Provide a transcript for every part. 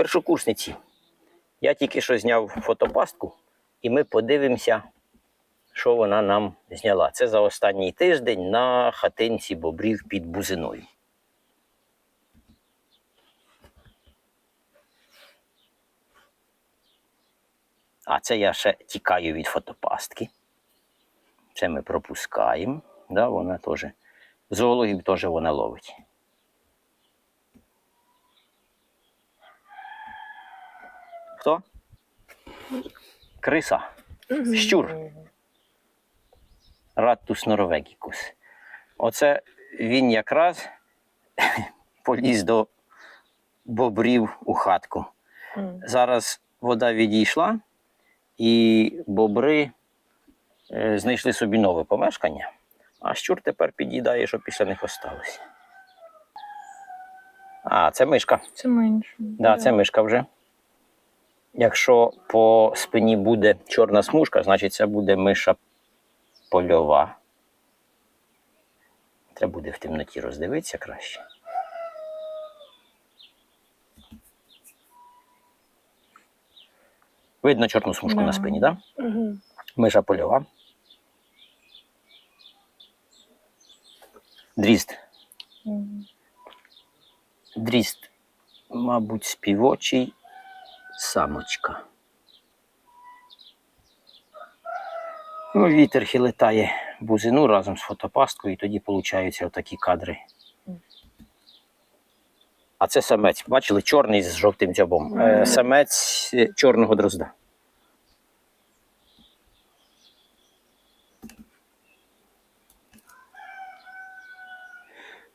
Першокурсниці. Я тільки що зняв фотопастку, і ми подивимося, що вона нам зняла. Це за останній тиждень на хатинці бобрів під бузиною. А це я ще тікаю від фотопастки. Це ми пропускаємо. Да, вона теж. Зоологів теж вона ловить. Хто? Криса. Щур. Раттус норовегікус. Оце він якраз поліз до бобрів у хатку. Зараз вода відійшла, і бобри е, знайшли собі нове помешкання, а щур тепер під'їдає, що після них осталось. А, це мишка. Це менше. Да, це мишка вже. Якщо по спині буде чорна смужка, значить це буде миша польова. Треба буде в темноті роздивитися краще. Видно чорну смужку на спині, так? Да? Угу. Миша польова. Дрізд. Дрізд, мабуть, співочий самочка. Ну, вітер хилетає бузину разом з фотопасткою, і тоді получаються отакі кадри. А це самець. Бачили, чорний з жовтим дзьобом. Е, самець чорного дрозда.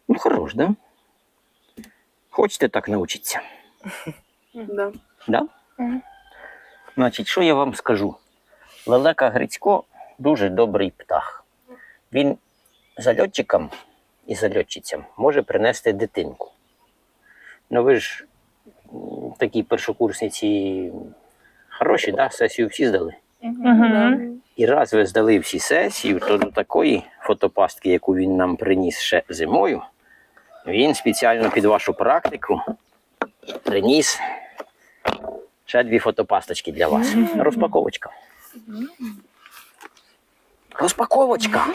Ну, хорош, да? Хочете так навчитися? Да. Да? Значить, що я вам скажу? Лелека Грицько дуже добрий птах. Він зальотчикам і зальотчицям може принести дитинку. Ну ви ж такі першокурсниці хороші, да? сесію всі здали. Угу. І раз ви здали всі сесії, то до такої фотопастки, яку він нам приніс ще зимою, він спеціально під вашу практику приніс ще дві фотопасточки для вас. Розпаковочка. Розпаковочка.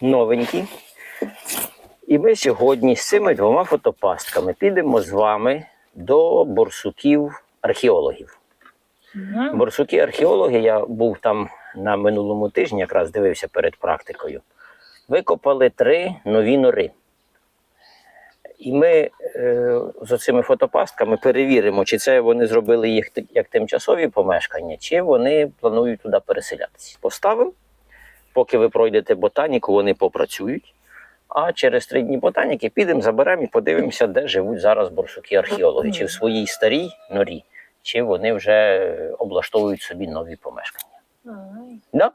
Новенькі. І ми сьогодні з цими двома фотопастками підемо з вами до борсуків археологів. Борсуки археологи, я був там на минулому тижні, якраз дивився перед практикою. Викопали три нові нори. І ми е, з цими фотопастками перевіримо, чи це вони зробили їх як тимчасові помешкання, чи вони планують туди переселятися. Поставимо, поки ви пройдете ботаніку, вони попрацюють. А через три дні ботаніки підемо, заберемо і подивимося, де живуть зараз борсуки археологи, чи в своїй старій норі, чи вони вже облаштовують собі нові помешкання. Да?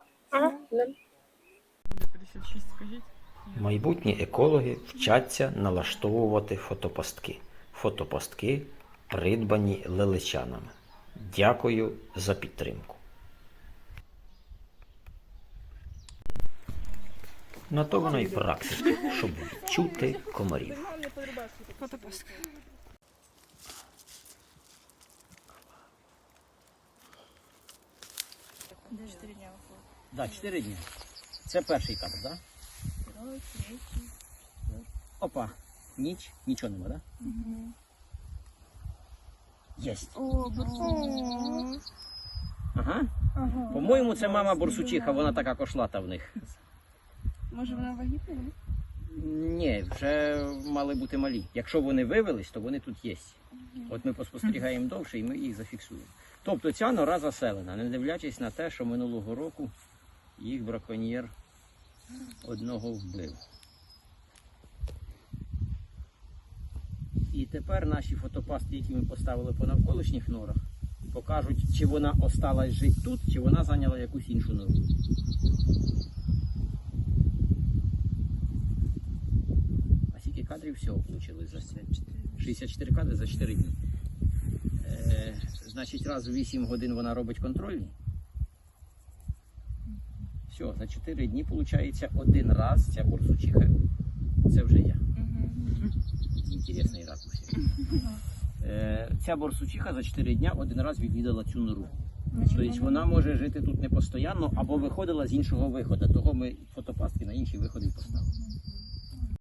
Майбутні екологи вчаться налаштовувати фотопастки. Фотопастки придбані лелечанами. Дякую за підтримку. На то воно і практика, щоб чути комарів. Де чотири дня виходить? Так, 4 дні. Це перший кадр, так? Опа. Ніч, нічого нема, так? Єсть. Ага. По-моєму, це мама борсучиха, вона така кошлата в них. Може вона вагітна? Ні, вже мали бути малі. Якщо вони вивелись, то вони тут є. От ми поспостерігаємо довше і ми їх зафіксуємо. Тобто ця нора заселена, не дивлячись на те, що минулого року їх браконьєр одного вбив. І тепер наші фотопастки, які ми поставили по навколишніх норах, покажуть, чи вона осталась жити тут, чи вона зайняла якусь іншу нору. Кадрів всього получили за 64 кадри за 4 дні. Е, значить, раз у 8 годин вона робить контрольні. Все, за 4 дні, виходить, один раз ця борсучиха. Це вже я. Інтересний ракурс. Е, ця борсучиха за 4 дня один раз відвідала цю нору. Тобто вона може жити тут не постійно або виходила з іншого виходу. Того ми фотопастки на інші виходи поставили.